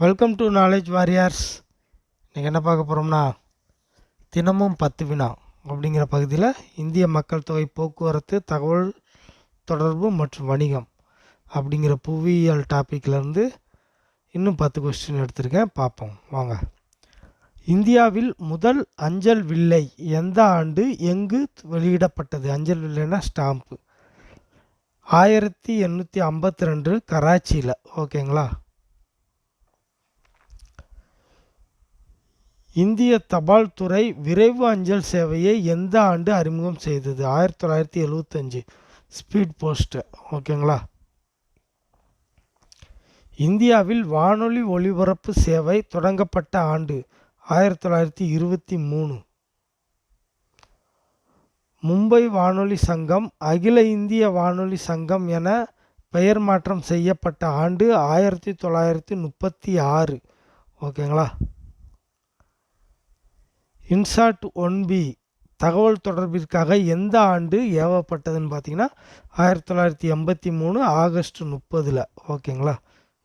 Welcome to knowledge warriors இன்றைக்கி என்ன பார்க்க போகிறோம்னா தினமும் பத்து வினா அப்படிங்கிற பகுதியில் இந்திய மக்கள் தொகை போக்குவரத்து தகவல் தொடர்பு மற்றும் வணிகம் அப்படிங்கிற புவியியல் டாப்பிக்லேருந்து இன்னும் பத்து கொஸ்டின் எடுத்திருக்கேன். பார்ப்போம். வாங்க. இந்தியாவில் முதல் அஞ்சல் வில்லை எந்த ஆண்டு எங்கு வெளியிடப்பட்டது? அஞ்சல் வில்லைன்னா ஸ்டாம்ப்பு ஆயிரத்தி எண்ணூற்றி ஐம்பத்தி ரெண்டு கராச்சியில் ஓகேங்களா இந்திய தபால் துறை விரைவு அஞ்சல் சேவையை எந்த ஆண்டு அறிமுகம் செய்தது? ஆயிரத்தி தொள்ளாயிரத்தி எழுவத்தஞ்சு. ஸ்பீட் போஸ்ட்டு ஓகேங்களா? இந்தியாவில் வானொலி ஒலிபரப்பு சேவை தொடங்கப்பட்ட ஆண்டு ஆயிரத்தி தொள்ளாயிரத்தி இருபத்தி மூணு. மும்பை வானொலி சங்கம் அகில இந்திய வானொலி சங்கம் என பெயர் மாற்றம் செய்யப்பட்ட ஆண்டு ஆயிரத்தி தொள்ளாயிரத்தி முப்பத்தி ஆறு. ஓகேங்களா? இன்சாட் ஒன் பி தகவல் தொடர்பிற்காக எந்த ஆண்டு ஏவப்பட்டதுன்னு பார்த்தீங்கன்னா ஆயிரத்தி தொள்ளாயிரத்தி எண்பத்தி மூணு ஆகஸ்ட் முப்பதில். ஓகேங்களா?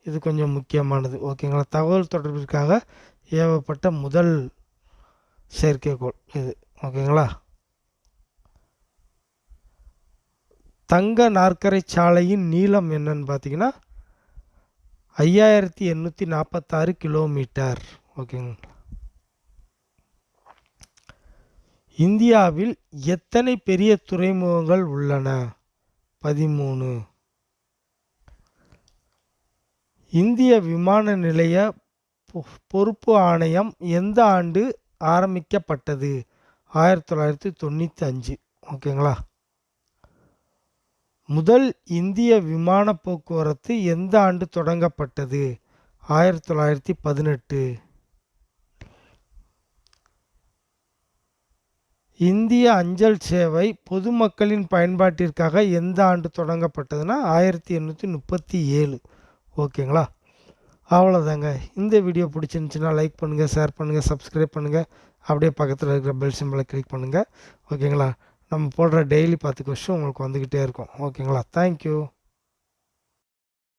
இது கொஞ்சம் முக்கியமானது. ஓகேங்களா? தகவல் தொடர்பிற்காக ஏவப்பட்ட முதல் செயற்கைக்கோள் இது. ஓகேங்களா? தங்க நாற்கரை சாலையின் நீளம் என்னன்னு பார்த்தீங்கன்னா ஐயாயிரத்தி எண்ணூற்றி நாற்பத்தாறு கிலோமீட்டர். ஓகேங்க. இந்தியாவில் எத்தனை பெரிய துறைமுகங்கள் உள்ளன? பதிமூணு. இந்திய விமான நிலைய பொ- பொறுப்பு ஆணையம் எந்த ஆண்டு ஆரம்பிக்கப்பட்டது? ஆயிரத்தி தொள்ளாயிரத்தி தொண்ணூற்றி அஞ்சு ஓகேங்களா? முதல் இந்திய விமான போக்குவரத்து எந்த ஆண்டு தொடங்கப்பட்டது? ஆயிரத்தி தொள்ளாயிரத்தி பதினெட்டு. இந்திய அஞ்சல் சேவை பொதுமக்களின் பயன்பாட்டிற்காக எந்த ஆண்டு தொடங்கப்பட்டதுன்னா ஆயிரத்தி எண்ணூற்றி முப்பத்தி ஏழு. ஓகேங்களா? அவ்வளோதாங்க இந்த வீடியோ பிடிச்சிருந்துச்சுன்னா லைக் பண்ணுங்கள் ஷேர் பண்ணுங்கள் சப்ஸ்கிரைப் பண்ணுங்கள் அப்படியே பக்கத்தில் இருக்கிற பெல் சிம்பிளை கிளிக் பண்ணுங்கள் ஓகேங்களா? நம்ம போடுற டெய்லி பத்து கொஸ்டின் உங்களுக்கு வந்துக்கிட்டே இருக்கும். ஓகேங்களா? தேங்க்யூ